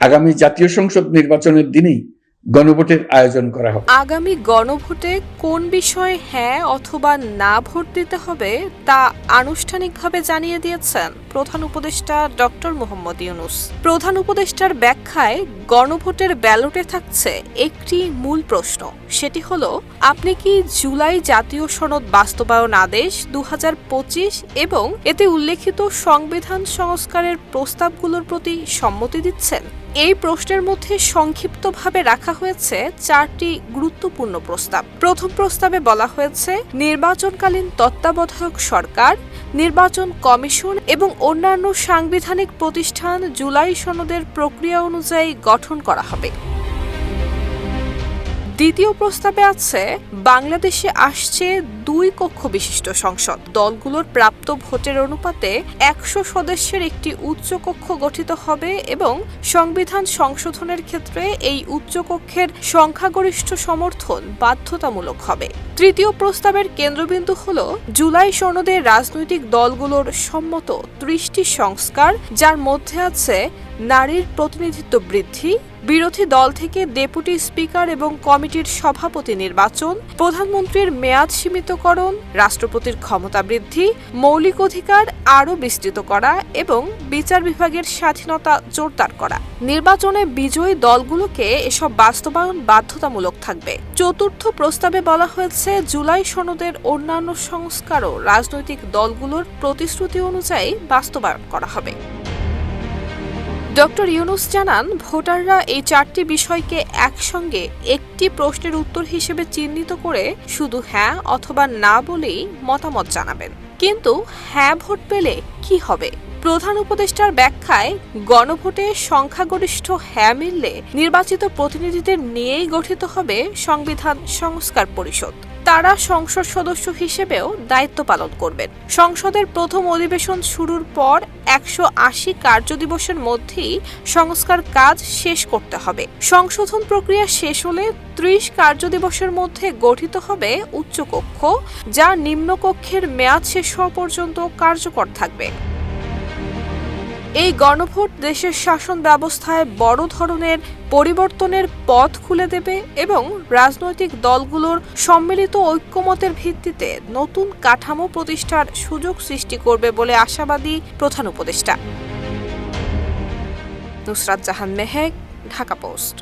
আগামী জাতীয় সংসদ নির্বাচনের দিনেই গণভোটের আয়োজন করা হবে। আগামী গণভোটে কোন বিষয়ে হ্যাঁ অথবা না ভোট দিতে হবে তা আনুষ্ঠানিকভাবে জানিয়ে দিয়েছেন। প্রধান উপদেষ্টা ডক্টর মোহাম্মদ ইউনুস। প্রধান উপদেষ্টার ব্যাখ্যায় গণভোটের ব্যালটে থাকছে একটি মূল প্রশ্ন। সেটি হলো, আপনি কি জুলাই জাতীয় সনদ বাস্তবায়ন আদেশ দু হাজার পঁচিশ এবং এতে উল্লেখিত সংবিধান সংস্কারের প্রস্তাবগুলোর প্রতি সম্মতি দিচ্ছেন? এই প্রশ্নের মধ্যে সংক্ষিপ্তভাবে রাখা হয়েছে চারটি গুরুত্বপূর্ণ প্রস্তাব। প্রথম প্রস্তাবে বলা হয়েছে, নির্বাচনকালীন তত্ত্বাবধায়ক সরকার, নির্বাচন কমিশন এবং অন্যান্য সাংবিধানিক প্রতিষ্ঠান জুলাই সনদের প্রক্রিয়া অনুযায়ী গঠন করা হবে। দ্বিতীয় প্রস্তাবে আছে, বাংলাদেশে আসছে দুই কক্ষ বিশিষ্ট সংসদ। দলগুলোর প্রাপ্ত ভোটের অনুপাতে একশো সদস্যের একটি উচ্চ কক্ষ গঠিত হবে এবং সংবিধান সংশোধনের ক্ষেত্রে এই উচ্চ কক্ষের সংখ্যাগরিষ্ঠ সমর্থন বাধ্যতামূলক হবে। তৃতীয় প্রস্তাবের কেন্দ্রবিন্দু হল জুলাই সনদে রাজনৈতিক দলগুলোর সম্মত ত্রিশটি সংস্কার, যার মধ্যে আছে নারীর প্রতিনিধিত্ব বৃদ্ধি, বিরোধী দল থেকে ডেপুটি স্পিকার এবং কমিটির সভাপতি নির্বাচন, প্রধানমন্ত্রীর মেয়াদ সীমিতকরণ, রাষ্ট্রপতির ক্ষমতা বৃদ্ধি, মৌলিক অধিকার আরও বিস্তৃত করা এবং বিচার বিভাগের স্বাধীনতা জোরদার করা। নির্বাচনে বিজয়ী দলগুলোকে এসব বাস্তবায়ন বাধ্যতামূলক থাকবে। চতুর্থ প্রস্তাবে বলা হয়েছে, জুলাই সনদের অন্যান্য সংস্কারও রাজনৈতিক দলগুলোর প্রতিশ্রুতি অনুযায়ী বাস্তবায়ন করা হবে। ডক্টর ইউনুস জানান, ভোটাররা এই চারটি বিষয়কে একসঙ্গে একটি প্রশ্নের উত্তর হিসেবে চিহ্নিত করে শুধু হ্যাঁ অথবা না বলেই মতামত জানাবেন। কিন্তু হ্যাঁ ভোট পেলে কি হবে? প্রধান উপদেষ্টার ব্যাখ্যায়, গণভোটে সংখ্যাগরিষ্ঠ হ্যাঁ মিললে নির্বাচিত প্রতিনিধিদের নিয়েই গঠিত হবে সংবিধান সংস্কার পরিষদ। তারা সংসদ সদস্য হিসেবেও দায়িত্ব পালন করবেন। সংসদের প্রথম অধিবেশন শুরুর পর একশো আশি কার্যদিবসের মধ্যেই সংস্কার কাজ শেষ করতে হবে। সংশোধন প্রক্রিয়া শেষ হলে ত্রিশ কার্যদিবসের মধ্যে গঠিত হবে উচ্চকক্ষ, যা নিম্নকক্ষের মেয়াদ শেষ হওয়া পর্যন্ত কার্যকর থাকবে। এই গণভোট দেশের শাসন ব্যবস্থায় বড় ধরনের পরিবর্তনের পথ খুলে দেবে এবং রাজনৈতিক দলগুলোর সম্মিলিত ঐক্যমতের ভিত্তিতে নতুন কাঠামো প্রতিষ্ঠার সুযোগ সৃষ্টি করবে বলে আশাবাদী প্রধান উপদেষ্টা। নুসরাত জাহান মেহেক, ঢাকা পোস্ট।